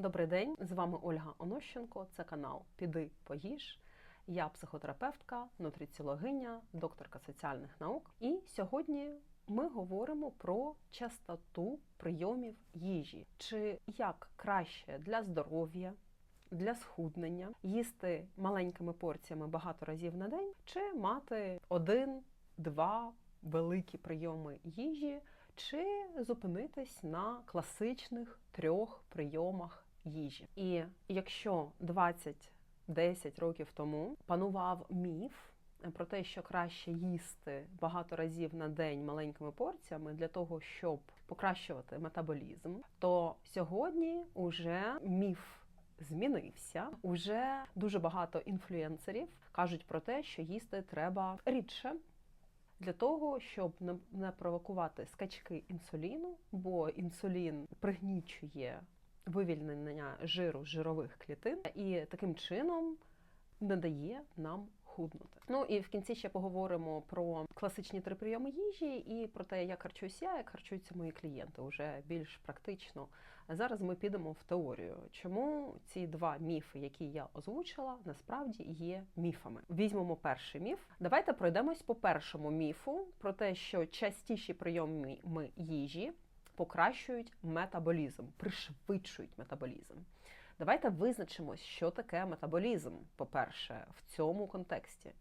Добрий день, з вами Ольга Онощенко. Це канал Піди поїж. Я психотерапевтка, нутриціологиня, докторка соціальних наук. І сьогодні ми говоримо про частоту прийомів їжі, чи як краще для здоров'я, для схуднення їсти маленькими порціями багато разів на день, чи мати один-два великі прийоми їжі, чи зупинитись на класичних трьох прийомах їжі. І якщо 20-10 років тому панував міф про те, що краще їсти багато разів на день маленькими порціями для того, щоб покращувати метаболізм, то сьогодні уже міф. Змінився уже дуже багато інфлюенсерів кажуть про те, що їсти треба рідше для того, щоб не- провокувати скачки інсуліну, бо інсулін пригнічує вивільнення жиру жирових клітин і таким чином не дає нам худнути. Ну і в кінці ще поговоримо про класичні три прийоми їжі і про те, як харчуюсь я, як харчуються мої клієнти, уже більш практично. Зараз ми підемо в теорію, чому ці два міфи, які я озвучила, насправді є міфами. Візьмемо перший міф. Давайте пройдемось по першому міфу про те, що частіші прийоми їжі покращують метаболізм, пришвидшують метаболізм. Давайте визначимось, що таке метаболізм, по-перше, в цьому контексті.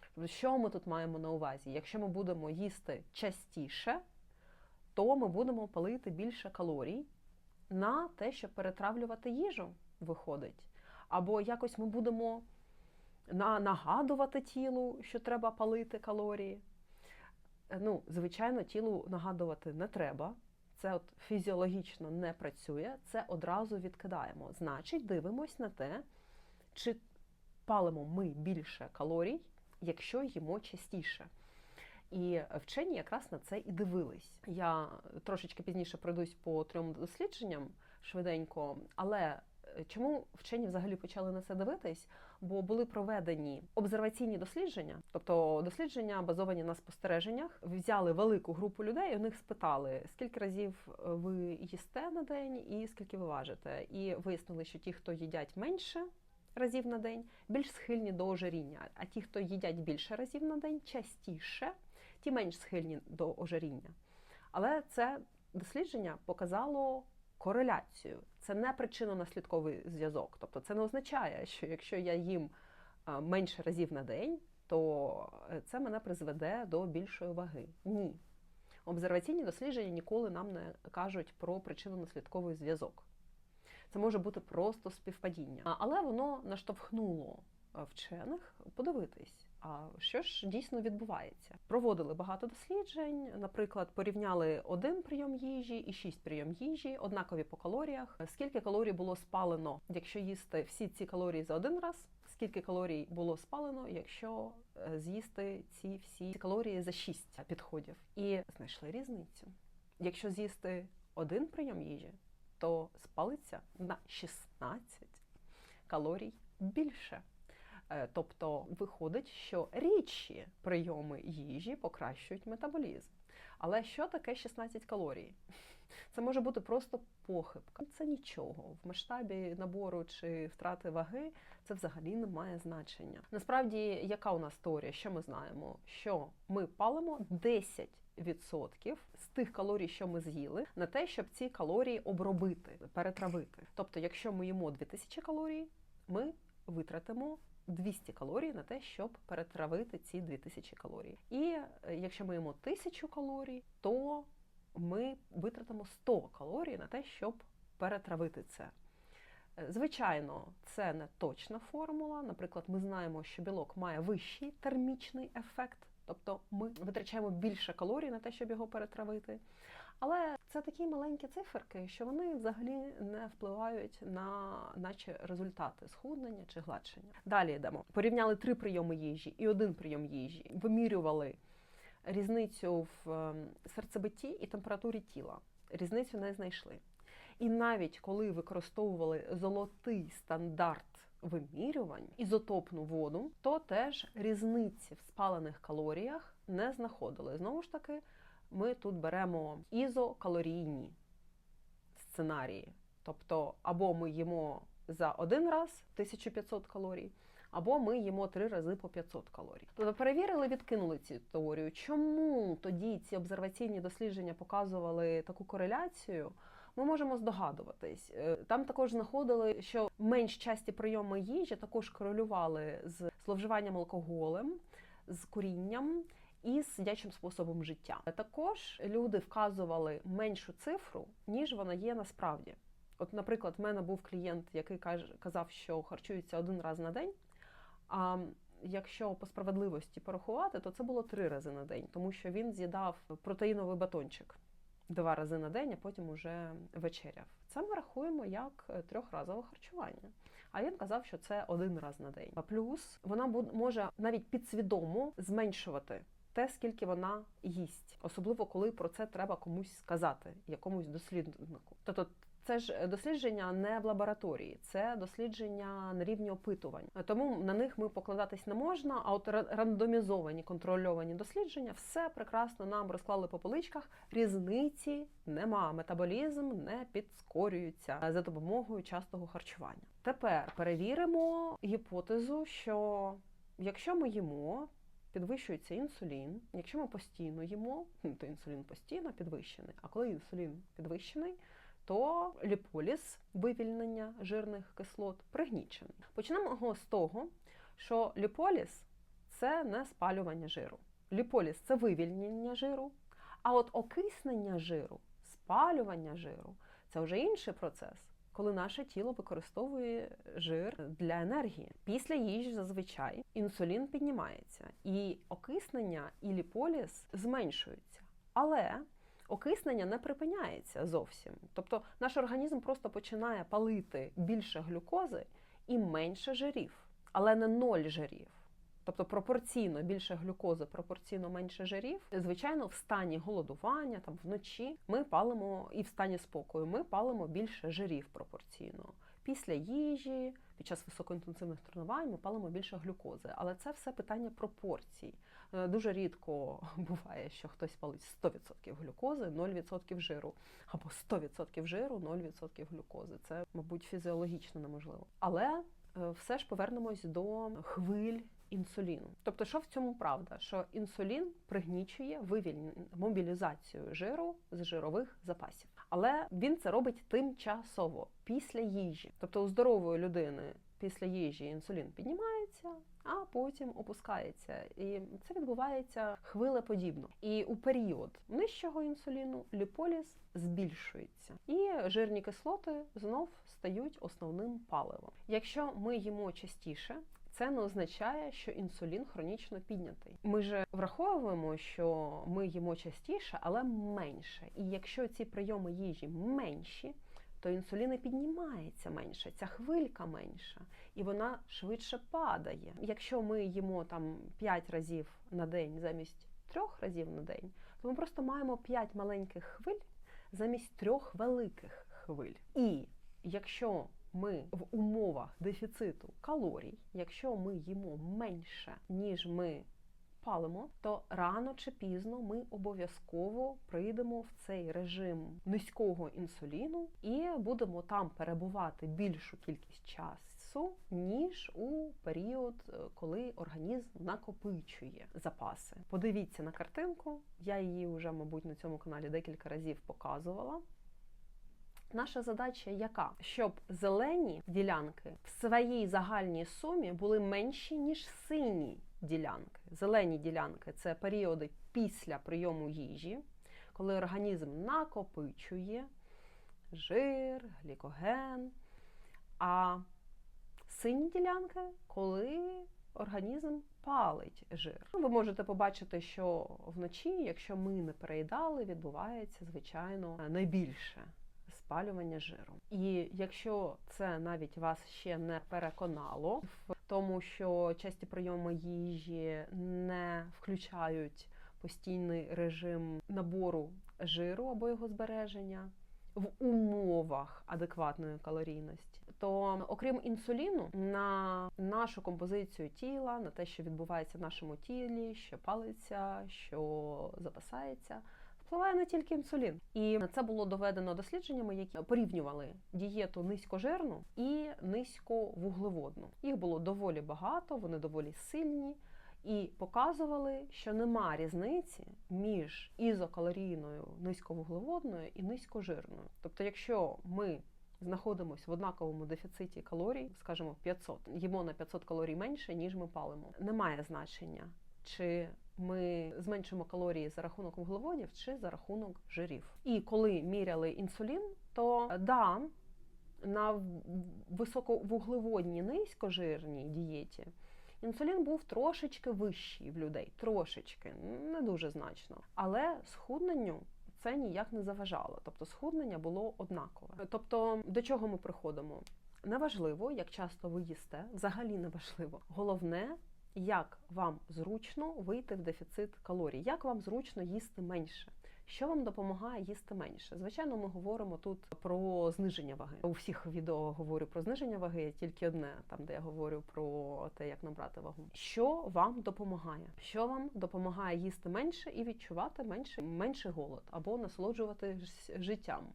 Тобто, Що ми тут маємо на увазі? Якщо ми будемо їсти частіше, то ми будемо палити більше калорій на те, щоб перетравлювати їжу, виходить. Або якось ми будемо на- нагадувати тілу, що треба палити калорії. Е, Ну, звичайно, тілу нагадувати не треба. Це от фізіологічно не працює, це одразу відкидаємо. Значить, дивимось на те, чи палимо ми більше калорій, якщо їмо частіше. І вчені якраз на це і дивились. Я трошечки пізніше пройдусь по трьом дослідженням швиденько, але чому вчені взагалі почали на це дивитись? Бо були проведені обсерваційні дослідження, тобто дослідження базовані на спостереженнях. Взяли велику групу людей, і у них спитали, скільки разів е, ви їсте на день і скільки ви важите. І вияснили, що ті, хто їдять менше разів на день, більш схильні до ожиріння. А ті, хто їдять більше разів на день, частіше, ті менш схильні до ожиріння. Але це дослідження показало кореляцію. Це не причинно-наслідковий зв'язок. Тобто це не означає, що якщо я їм е, менше разів на день, то е, це мене призведе до більшої ваги. Ні. Обсерваційні дослідження ніколи нам не кажуть про причинно-наслідковий зв'язок. Це може бути просто співпадіння. Але воно наштовхнуло е, вчених подивитись, а що ж дійсно відбувається. Проводили багато досліджень, наприклад, порівняли один прийом їжі і шість прийом їжі, однакові по калоріях. Скільки калорій було спалено, якщо їсти всі ці калорії за один раз? Скільки калорій було спалено, якщо е, з'їсти ці всі калорії за шість підходів? І знайшли різницю. Якщо з'їсти один прийом їжі, то спалиться на 16 калорій більше. Е, Тобто виходить, що рідші прийоми їжі покращують метаболізм. Але що таке 16 калорій? Це може бути просто похибка. Це нічого. В масштабі набору чи втрати ваги це взагалі не має значення. Насправді, яка у нас теорія? Що ми знаємо? Що ми палимо 10% з тих калорій, що ми з'їли, на те, щоб ці калорії обробити, перетравити. Тобто, якщо ми їмо 2000 калорій, ми витратимо 200 калорій на те, щоб перетравити ці 2000 калорій. І е, якщо ми їмо 1000 калорій, то ми витратимо 100 калорій на те, щоб перетравити це. Е, Звичайно, це не точна формула. Наприклад, ми знаємо, що білок має вищий термічний ефект, тобто ми витрачаємо більше калорій на те, щоб його перетравити. Але це такі маленькі циферки, що вони взагалі не впливають на наче результати схуднення чи гладшення. Далі йдемо. Порівняли три прийоми їжі і один прийом їжі. Вимірювали різницю в ем, серцебитті і температурі тіла. Різницю не знайшли. І навіть коли використовували золотий стандарт вимірювань, ізотопну воду, то теж різниці в спалених калоріях не знаходили. Знову ж таки, ми тут беремо ізокалорійні сценарії. Тобто, або ми їмо за один раз 1500 калорій, або ми їмо три рази по 500 калорій. Тобто перевірили, відкинули цю теорію. Чому тоді ці обсерваційні дослідження показували таку кореляцію? Ми можемо здогадуватись. Е, Там також знаходили, що менш часті прийоми їжі також корелювали з зловживанням алкоголем, з курінням і з сидячим способом життя. Також люди вказували меншу цифру, ніж вона є насправді. От, наприклад, в мене був клієнт, який казав, що харчується один раз на день. А якщо по справедливості порахувати, то це було три рази на день, тому що він з'їдав протеїновий батончик два рази на день, а потім уже вечеряв. Це ми рахуємо як трьохразове харчування. А він казав, що це один раз на день. А плюс вона може навіть підсвідомо зменшувати те, скільки вона їсть, особливо коли про це треба комусь сказати, якомусь досліднику. Тобто це ж дослідження не в лабораторії, це дослідження на рівні опитувань. Тому на них ми покладатись не можна. А от ра- рандомізовані контрольовані дослідження все прекрасно нам розклали по поличках. Різниці нема. Метаболізм не підскорюється за допомогою частого харчування. Тепер перевіримо гіпотезу, що якщо ми їмо. Підвищується інсулін. Якщо ми постійно їмо, ну, то інсулін постійно підвищений. А коли інсулін підвищений, то ліполіз вивільнення жирних кислот пригнічений. Почнемо з того, що ліполіз це не спалювання жиру. Ліполіз це вивільнення жиру, а от окиснення жиру, спалювання жиру це вже інший процес. Коли наше тіло використовує жир для енергії, після їжі зазвичай інсулін піднімається, і окиснення і ліполіз зменшуються. Але окиснення не припиняється зовсім. Тобто наш організм просто починає палити більше глюкози і менше жирів, але не ноль жирів. Тобто пропорційно більше глюкози, пропорційно менше жирів. Звичайно, в стані голодування, там вночі ми палимо і в стані спокою ми палимо більше жирів пропорційно. Після їжі, під час високоінтенсивних тренувань ми палимо більше глюкози. Але це все питання пропорцій. Е, Дуже рідко буває, що хтось палить 100% глюкози, 0% жиру, або 100% жиру, 0% глюкози. Це, мабуть, фізіологічно неможливо. Але е, все ж повернемось до хвиль інсуліну. Тобто, що в цьому правда? Що інсулін пригнічує вивільнення мобілізацію жиру з жирових запасів, але він це робить тимчасово після їжі. Тобто у здорової людини після їжі інсулін піднімається, а потім опускається. І це відбувається хвилеподібно. І у період нижчого інсуліну ліполіз збільшується, і жирні кислоти знов стають основним паливом. Якщо ми їмо частіше, це не означає, що інсулін хронічно піднятий. Ми же враховуємо, що ми їмо частіше, але менше. І якщо ці прийоми їжі менші, то інсулін і піднімається менше, ця хвилька менша, і вона швидше падає. Якщо ми їмо там 5 разів на день замість трьох разів на день, то ми просто маємо 5 маленьких хвиль замість трьох великих хвиль. І якщо ми в умовах дефіциту калорій, якщо ми їмо менше, ніж ми палимо, то рано чи пізно ми обов'язково прийдемо в цей режим низького інсуліну і будемо там перебувати більшу кількість часу, ніж у період, е, коли організм накопичує запаси. Подивіться на картинку, я її вже, мабуть, на цьому каналі декілька разів показувала. Наша задача яка? Щоб зелені ділянки в своїй загальній сумі були менші, ніж сині ділянки. Зелені ділянки це періоди після прийому їжі, коли організм накопичує жир, глікоген. А сині ділянки, коли організм палить жир. Ви можете побачити, що вночі, якщо ми не переїдали, відбувається звичайно найбільше спалювання жиру. І якщо це навіть вас ще не переконало в тому, що часті прийоми їжі не включають постійний режим набору жиру або його збереження в умовах адекватної калорійності, то окрім інсуліну, на нашу композицію тіла, на те, що відбувається в нашому тілі, що палиться, що запасається, Впливає не тільки інсулін, і це було доведено дослідженнями, які порівнювали дієту низькожирну і низьковуглеводну. Їх було доволі багато, вони доволі сильні. І показували, що нема різниці між ізокалорійною низьковуглеводною і низькожирною. Тобто, якщо ми знаходимося в однаковому дефіциті калорій, скажімо, 500, їмо на 500 калорій менше, ніж ми палимо, немає значення, чи ми зменшимо калорії за рахунок вуглеводів чи за рахунок жирів. І коли міряли інсулін, то да, на високовуглеводній низькожирній дієті. Інсулін був трошечки вищий в людей, трошечки, не дуже значно. Але схудненню це ніяк не заважало. Тобто схуднення було однакове. Тобто, до чого ми приходимо? Неважливо, як часто ви їсте, взагалі неважливо. Головне, як вам зручно вийти в дефіцит калорій, як вам зручно їсти менше. Що вам допомагає їсти менше? Звичайно, ми говоримо тут про зниження ваги. У всіх відео говорю про зниження ваги, тільки одне, там де я говорю про те, як набрати вагу. Що вам допомагає? Що вам допомагає їсти менше і відчувати менше менший голод або насолоджуватись життям?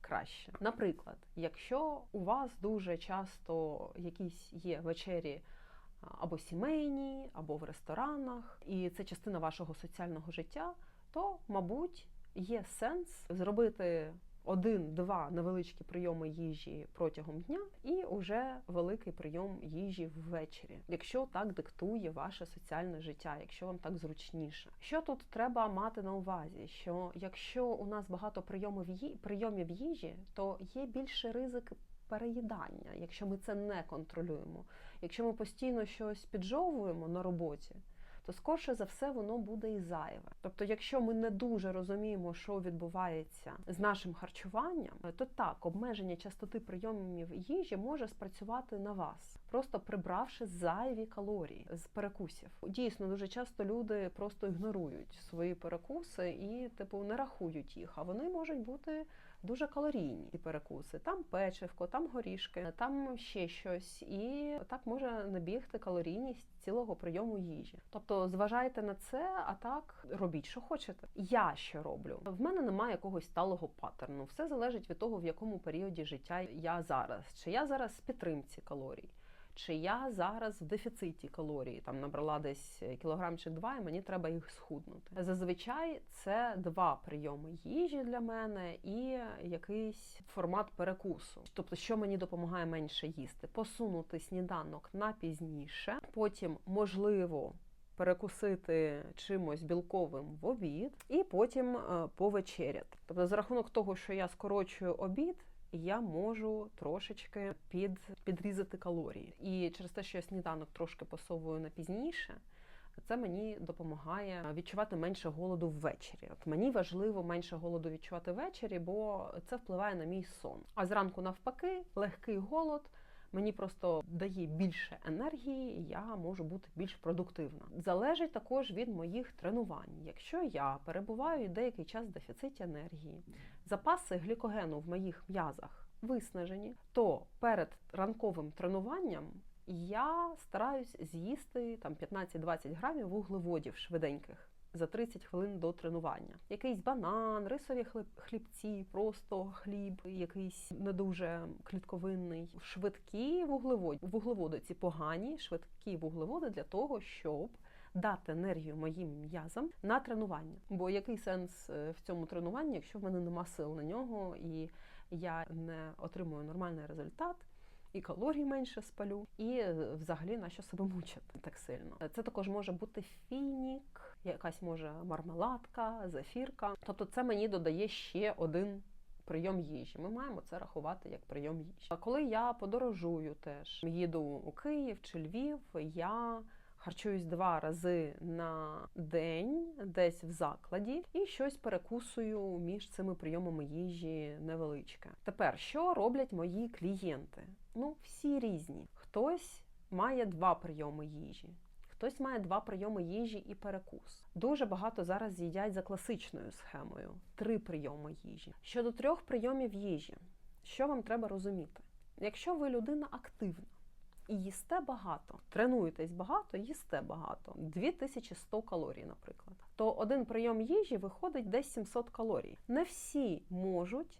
Краще, наприклад, якщо у вас дуже часто якісь є вечері або сімейні, або в ресторанах, і це частина вашого соціального життя, то мабуть є сенс зробити один-два невеличкі прийоми їжі протягом дня, і уже великий прийом їжі ввечері, якщо так диктує ваше соціальне життя, якщо вам так зручніше. Що тут треба мати на увазі? Що якщо у нас багато прийомів прийомів їжі, то є більший ризик. Переїдання, якщо ми це не контролюємо, якщо ми постійно щось піджовуємо на роботі, то скорше за все воно буде і зайве. Тобто, якщо ми не дуже розуміємо, що відбувається з нашим харчуванням, то так обмеження частоти прийомів їжі може спрацювати на вас, просто прибравши зайві калорії з перекусів. Дійсно, дуже часто люди просто ігнорують свої перекуси і, типу, не рахують їх, а вони можуть бути. Дуже калорійні ці перекуси. Там печивко, там горішки, там ще щось, і так може набігти калорійність цілого прийому їжі. Тобто зважайте на це, а так робіть, що хочете. Я що роблю? В мене немає якогось сталого паттерну. Все залежить від того, в якому періоді життя я зараз. Чи я зараз в підтримці калорій? Чи я зараз в дефіциті калорій, там набрала десь кілограм чи два, і мені треба їх схуднути. Зазвичай це два прийоми їжі для мене і якийсь формат перекусу. Тобто, що мені допомагає менше їсти, посунути сніданок на пізніше, потім можливо. Перекусити чимось білковим в обід, і потім повечеряти. Тобто, за рахунок того, що я скорочую обід, я можу трошечки під, підрізати калорії. І через те, що я сніданок трошки посовую на пізніше, це мені допомагає відчувати менше голоду ввечері. От мені важливо менше голоду відчувати ввечері, бо це впливає на мій сон. А зранку, навпаки, легкий голод. Мені просто дає більше енергії, і я можу бути більш продуктивна. Залежить також від моїх тренувань. Якщо я перебуваю деякий час в дефіциті енергії, запаси глікогену в моїх м'язах виснажені, то перед ранковим тренуванням я стараюсь з'їсти там 15-20 грамів вуглеводів швиденьких за 30 хвилин до тренування. Якийсь банан, рисові хлібці, просто хліб, якийсь не дуже клітковинний, швидкі вуглеводи. Вуглеводи ці погані, швидкі вуглеводи для того, щоб дати енергію моїм м'язам на тренування. Бо який сенс е, в цьому тренуванні, якщо в мене нема сил на нього і я не отримую нормальний результат? І калорій менше спалю, і е, взагалі на що себе мучити так сильно. Це також може бути фінік, якась може мармеладка, зефірка. Тобто, це мені додає ще один. Прийом їжі. Ми маємо це рахувати як прийом їжі. А коли я подорожую, теж їду у Київ чи Львів, я харчуюсь два рази на день, десь в закладі, і щось перекусую між цими прийомами їжі невеличке. Тепер що роблять мої клієнти? Ну, всі різні. Хтось має два прийоми їжі. Хтось має два прийоми їжі і перекус. Дуже багато зараз їдять за класичною схемою: три прийоми їжі. Щодо трьох прийомів їжі, що вам треба розуміти? Якщо ви людина активна, і їсте багато, тренуєтесь багато, їсте багато, 2100 калорій, наприклад, то один прийом їжі виходить десь 700 калорій. Не всі можуть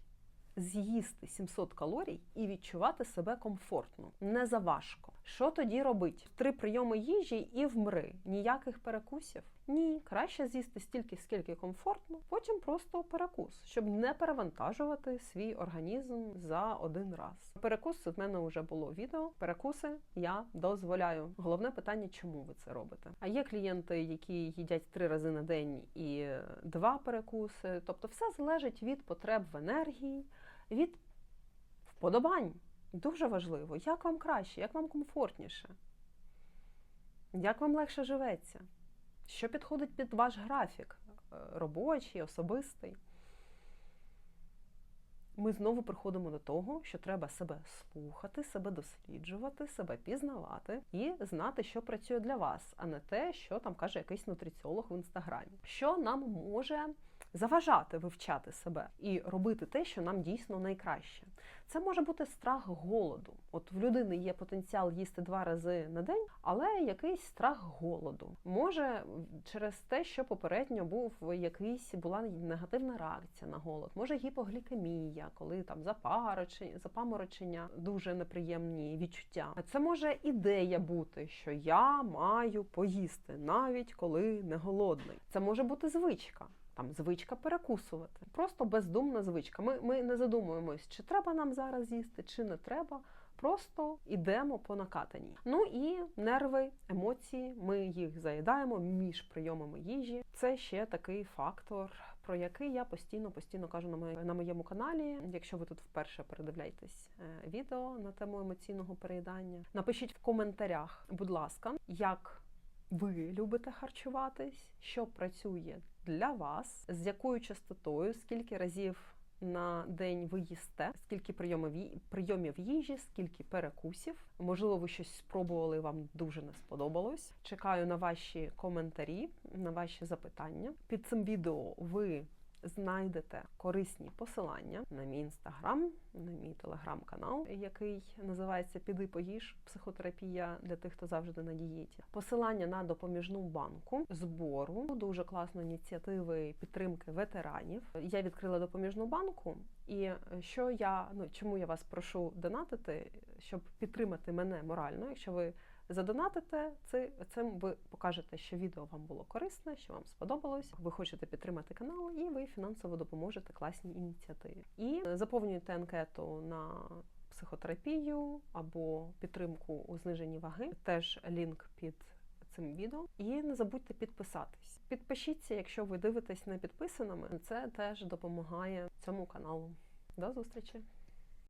з'їсти 700 калорій і відчувати себе комфортно, не заважко. Що тоді робить? Три прийоми їжі і вмри. Ніяких перекусів. Ні, краще з'їсти стільки, скільки комфортно, потім просто перекус, щоб не перевантажувати свій організм за один раз. Перекус в мене вже було відео. Перекуси я дозволяю. Головне питання, чому ви це робите? А є клієнти, які їдять три рази на день і два перекуси. Тобто, все залежить від потреб в енергії, від вподобань. Дуже важливо, як вам краще, як вам комфортніше, як вам легше живеться, що підходить під ваш графік, е, робочий, особистий. Ми знову приходимо до того, що треба себе слухати, себе досліджувати, себе пізнавати і знати, що працює для вас, а не те, що там каже якийсь нутриціолог в інстаграмі. Що нам може заважати вивчати себе і робити те, що нам дійсно найкраще. Це може бути страх голоду. От в людини є потенціал їсти два рази на день, але якийсь страх голоду. Може через те, що попередньо був якийсь була негативна реакція на голод, може гіпоглікемія, коли там запаморочення, запаморочення, дуже неприємні відчуття. Це може ідея бути, що я маю поїсти, навіть коли не голодний. Це може бути звичка. Там звичка перекусувати. Просто бездумна звичка. Ми ми не задумуємось, чи треба нам зараз їсти, чи не треба. Просто йдемо по накатаній. Ну і нерви, емоції. Ми їх заїдаємо між прийомами їжі. Це ще такий фактор, про який я постійно постійно кажу на моє, на моєму каналі. Якщо ви тут вперше передивляєтесь е, відео на тему емоційного переїдання, напишіть в коментарях, будь ласка, як ви любите харчуватись, що працює для вас, з якою частотою, скільки разів на день ви їсте, скільки прийомів прийомів їжі, скільки перекусів. Можливо, ви щось спробували, вам дуже не сподобалось. Чекаю на ваші коментарі, на ваші запитання. Під цим відео ви знайдете корисні посилання на мій інстаграм, на мій телеграм-канал, який називається Піди поїж психотерапія для тих, хто завжди на дієті. Посилання на допоміжну банку збору, дуже класної ініціативи підтримки ветеранів. Я відкрила допоміжну банку. І що я ну чому я вас прошу донатити, щоб підтримати мене морально, якщо ви задонатите це, цим ви покажете, що відео вам було корисне, що вам сподобалось. Ви хочете підтримати канал, і ви фінансово допоможете класній ініціативі. І заповнюєте анкету на психотерапію або підтримку у зниженні ваги. Теж лінк під цим відео. І не забудьте підписатись. Підпишіться, якщо ви дивитесь не підписаними. Це теж допомагає цьому каналу. До зустрічі!